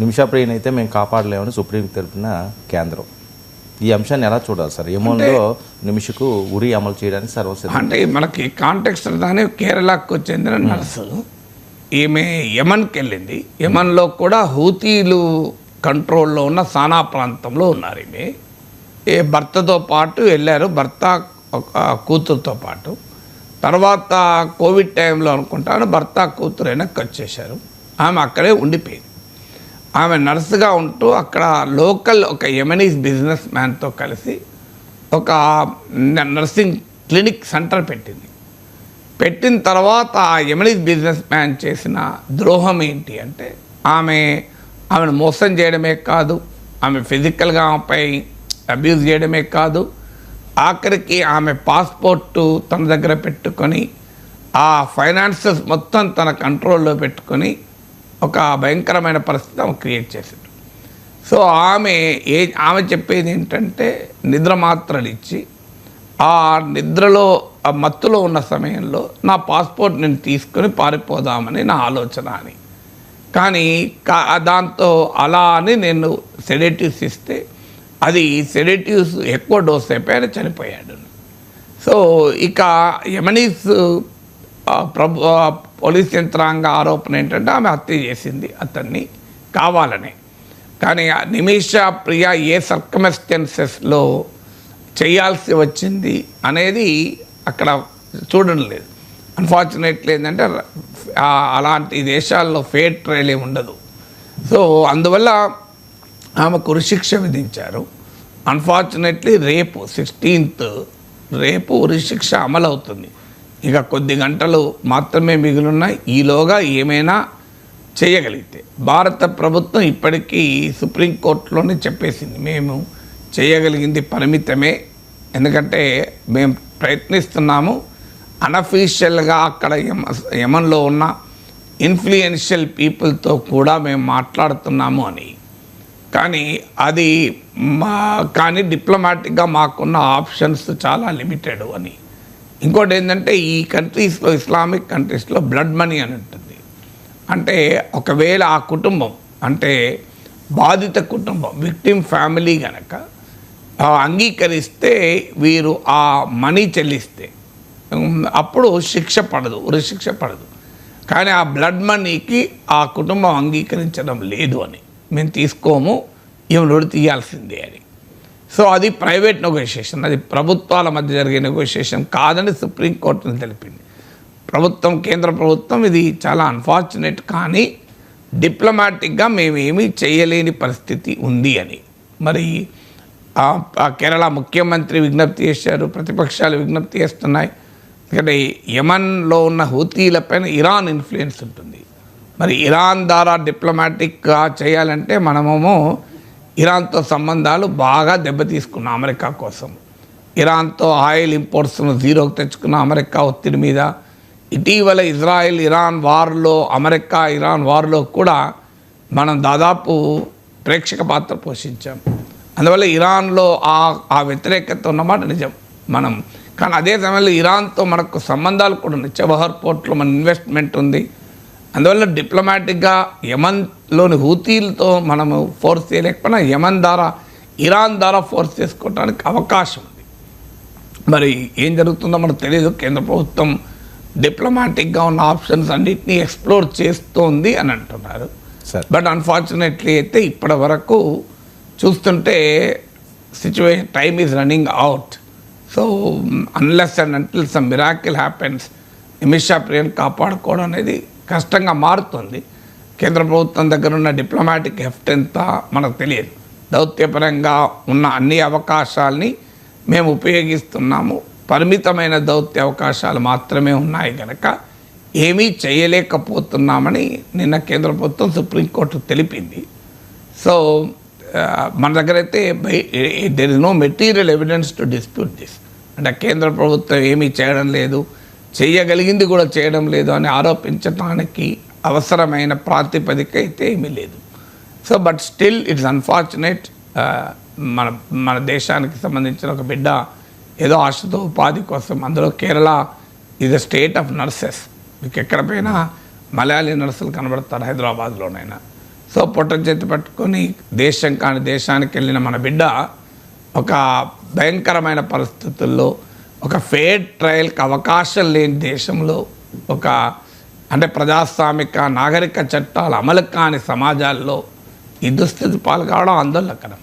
నిమిషాప్రియని అయితే మేము కాపాడలేమని సుప్రీం తెలిపిన కేంద్రం. ఈ అంశాన్ని ఎలా చూడాలి సార్? యమన్లో నిమిషకు ఉరి అమలు చేయడానికి సర్వసిద్ధం. అంటే మనకి కాంటెక్స్ట్ దాని కేరళకు చెందిన నర్సు ఈమె యమన్కి వెళ్ళింది. యమన్లో కూడా హూతీలు కంట్రోల్లో ఉన్న సానా ప్రాంతంలో ఉన్నారు ఈమె. ఏ భర్తతో పాటు వెళ్ళారు. భర్త ఒక కూతురుతో పాటు. తర్వాత కోవిడ్ టైంలో అనుకుంటాను భర్త కూతురు వెనక్కి వచ్చేసారు ఆమె అక్కడే ఉండిపోయింది. ఆమె నర్సుగా ఉంటూ అక్కడ లోకల్ ఒక యమనీస్ బిజినెస్ మ్యాన్తో కలిసి ఒక నర్సింగ్ క్లినిక్ సెంటర్ పెట్టింది. పెట్టిన తర్వాత ఆ యమనీస్ బిజినెస్ మ్యాన్ చేసిన ద్రోహం ఏంటి అంటే ఆమె ఆమెను మోసం చేయడమే కాదు ఆమె ఫిజికల్గా ఆమెపై అబ్యూజ్ చేయడమే కాదు ఆఖరికి ఆమె పాస్పోర్టు తన దగ్గర పెట్టుకొని ఆ ఫైనాన్సెస్ మొత్తం తన కంట్రోల్లో పెట్టుకొని ఒక భయంకరమైన పరిస్థితి ఆమె క్రియేట్ చేసింది. సో ఆమె ఏ ఆమె చెప్పేది ఏంటంటే నిద్ర మాత్రలు ఇచ్చి ఆ నిద్రలో ఆ మత్తులో ఉన్న సమయంలో నా పాస్పోర్ట్ నేను తీసుకొని పారిపోదామని నా ఆలోచన అని. కానీ కా- దాంతో అలా అని నేను సెడేటివ్స్ ఇస్తే అది సెడేటివ్స్ ఎక్కువ డోస్ అయిపోయి చనిపోయాడు. సో ఇక యమనీస్ ప్రభు పోలీస్ యంత్రాంగ ఆరోపణ ఏంటంటే ఆమె హత్య చేసింది అతన్ని కావాలని. కానీ నిమిష ప్రియ ఏ సర్కమెస్టెన్సెస్లో చేయాల్సి వచ్చింది అనేది అక్కడ చూడడం లేదు. అన్ఫార్చునేట్లీ ఏంటంటే అలాంటి దేశాల్లో ఫేర్ ట్రయల్ ఏమి ఉండదు. సో అందువల్ల ఆమెకు ఉరిశిక్ష విధించారు. అన్ఫార్చునేట్లీ రేపు సిక్స్టీన్త్ రేపు ఉరిశిక్ష అమలు అవుతుంది ఇక కొద్ది గంటలు మాత్రమే మిగిలిన్నాయి ఈలోగా ఏమైనా చేయగలిగితే. భారత ప్రభుత్వం ఇప్పటికీ సుప్రీంకోర్టులోనే చెప్పేసింది మేము చేయగలిగింది పరిమితమే. ఎందుకంటే మేము ప్రయత్నిస్తున్నాము. అనఫీషియల్గా అక్కడ యమ యమన్లో ఉన్న ఇన్ఫ్లుయెన్షియల్ పీపుల్తో కూడా మేము మాట్లాడుతున్నాము అని. కానీ అది మా కానీ డిప్లొమాటిక్గా మాకున్న ఆప్షన్స్ చాలా లిమిటెడ్ అని. ఇంకోటి ఏంటంటే ఈ కంట్రీస్లో ఇస్లామిక్ కంట్రీస్లో బ్లడ్ మనీ అని ఉంటుంది. అంటే ఒకవేళ ఆ కుటుంబం అంటే బాధిత కుటుంబం విక్టిమ్ ఫ్యామిలీ కనుక అంగీకరిస్తే వీరు ఆ మనీ చెల్లిస్తే అప్పుడు శిక్ష పడదు ఉరిశిక్ష పడదు. కానీ ఆ బ్లడ్ మనీకి ఆ కుటుంబం అంగీకరించడం లేదు అని. మేము తీసుకోము ఈమె నోటి తీయాల్సిందే అని. సో అది ప్రైవేట్ నెగోషియేషన్. అది ప్రభుత్వాల మధ్య జరిగే నెగోషియేషన్ కాదని సుప్రీంకోర్టును తెలిపింది. ప్రభుత్వం కేంద్ర ప్రభుత్వం ఇది చాలా అన్ఫార్చునేట్ కానీ డిప్లొమాటిక్గా మేమేమీ చేయలేని పరిస్థితి ఉంది అని. మరి కేరళ ముఖ్యమంత్రి విజ్ఞప్తి చేశారు ప్రతిపక్షాలు విజ్ఞప్తి చేస్తున్నాయి. ఎందుకంటే యమన్లో ఉన్న హూతీలపైన ఇరాన్ ఇన్ఫ్లుయెన్స్ ఉంటుంది. మరి ఇరాన్ ద్వారా డిప్లొమాటిక్గా చేయాలంటే మనమేమో ఇరాన్తో సంబంధాలు బాగా దెబ్బతీసుకున్న అమెరికా కోసం. ఇరాన్తో ఆయిల్ ఇంపోర్ట్స్ను జీరోకి తెచ్చుకున్న అమెరికా ఒత్తిడి మీద. ఇటీవల ఇజ్రాయెల్ ఇరాన్ వార్లో అమెరికా ఇరాన్ వార్లో కూడా మనం దాదాపు ప్రేక్షక పాత్ర పోషించాం. అందువల్ల ఇరాన్లో ఆ ఆ వ్యతిరేకత ఉన్నమాట నిజం. మనం. కానీ అదే సమయంలో ఇరాన్తో మనకు సంబంధాలు కూడా ఉన్నాయి. చబహర్ పోర్ట్లో మన ఇన్వెస్ట్మెంట్ ఉంది. అందువల్ల డిప్లొమాటిక్గా యమన్లోని హూతీలతో మనము ఫోర్స్ చేయలేకపోయినా యమన్ ద్వారా ఇరాన్ ద్వారా ఫోర్స్ చేసుకోవడానికి అవకాశం ఉంది. మరి ఏం జరుగుతుందో మనకు తెలియదు కేంద్ర ప్రభుత్వం డిప్లొమాటిక్గా ఉన్న ఆప్షన్స్ అన్నింటినీ ఎక్స్ప్లోర్ చేస్తోంది అని అంటున్నారు. సార్. బట్ అన్ఫార్చునేట్లీ అయితే ఇప్పటి వరకు చూస్తుంటే situation time is running out so unless and until some miracle happens Nimisha Priyan కాపాడుకోవడం అనేది కష్టంగా మారుతుంది. కేంద్ర ప్రభుత్వం దగ్గర ఉన్న డిప్లొమాటిక్ హెఫ్ట్ ఎంత మనకు తెలియదు. దౌత్యపరంగా ఉన్న అన్ని అవకాశాలని మేము ఉపయోగిస్తున్నాము. పరిమితమైన దౌత్య అవకాశాలు మాత్రమే ఉన్నాయి కనుక ఏమీ చేయలేకపోతున్నామని నిన్న కేంద్ర ప్రభుత్వం సుప్రీంకోర్టు తెలిపింది. సో మన దగ్గర అయితే there is no material evidence to dispute this అంటే కేంద్ర ప్రభుత్వం ఏమీ చేయడం లేదు. చేయగలిగింది కూడా చేయడం లేదు అని ఆరోపించటానికి అవసరమైన ప్రాతిపదిక అయితే ఏమీ లేదు. So but still it's unfortunate మన మన దేశానికి సంబంధించిన ఒక బిడ్డ ఏదో ఆశతో ఉపాధి కోసం అందులో Kerala is a state of nurses మీకు ఎక్కడ పోయినా మలయాళీ నర్సులు కనబడతారు హైదరాబాద్లోనైనా? సో పొట్ట చేతి పట్టుకొని దేశం కాని దేశానికి వెళ్ళిన మన బిడ్డ ఒక భయంకరమైన పరిస్థితుల్లో ఒక ఫేర్ ట్రయల్కి అవకాశం లేని దేశంలో ఒక అంటే ప్రజాస్వామిక నాగరిక చట్టాలు అమలు కాని సమాజాల్లో ఈ దుస్థితి పాల్గొవడం ఆందోళనకరం.